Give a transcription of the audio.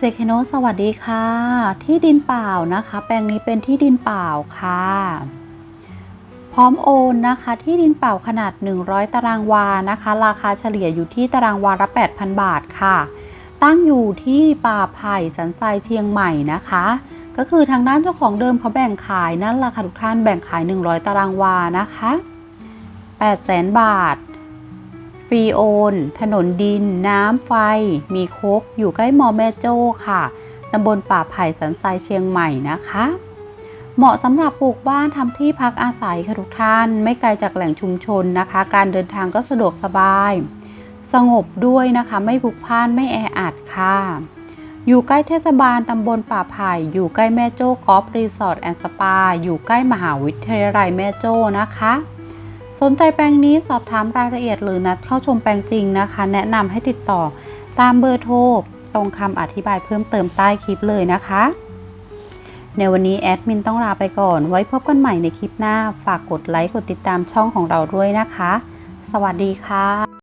เจคโนสวัสดีค่ะ ที่ดินเปล่านะคะ แปลงนี้เป็นที่ดินเปล่าค่ะ พร้อมโอนนะคะ ที่ดินเปล่าขนาด 100 ตารางวานะคะ ราคาเฉลี่ยอยู่ที่ตารางวาละ 8,000 บาทค่ะ ตั้งอยู่ที่ป่าไผ่สันทรายเชียงใหม่นะคะ ก็คือทางด้านเจ้าของเดิมเขาแบ่งขายนั่นแหละค่ะทุกท่านแบ่งขาย 100 ตารางวานะคะ 800,000 บาท ฟรีโอน ถนนดิน น้ำไฟ มีครบอยู่ใกล้มอแม่โจ้ค่ะตำบลป่าไผ่สันทรายเชียงใหม่นะคะ เหมาะสำหรับปลูกบ้านทำที่พักอาศัยค่ะทุกท่าน ไม่ไกลจากแหล่งชุมชนนะคะ การเดินทางก็สะดวกสบาย สงบด้วยนะคะ ไม่พลุกพล่านไม่แออัดค่ะ อยู่ใกล้เทศบาลตำบลป่าไผ่อยู่ใกล้แม่โจ้กอล์ฟรีสอร์ทแอนด์สปา อยู่ใกล้มหาวิทยาลัยแม่โจ้นะคะ สนใจแปลงนี้สอบถามรายละเอียดหรือนัดเข้าชมแปลงจริงนะคะ แนะนำให้ติดต่อตามเบอร์โทรตรงคำอธิบายเพิ่มเติมใต้คลิปเลยนะคะ ในวันนี้แอดมินต้องลาไปก่อน ไว้พบกันใหม่ในคลิปหน้า ฝากกดไลค์กดติดตามช่องของเราด้วยนะคะ สวัสดีค่ะ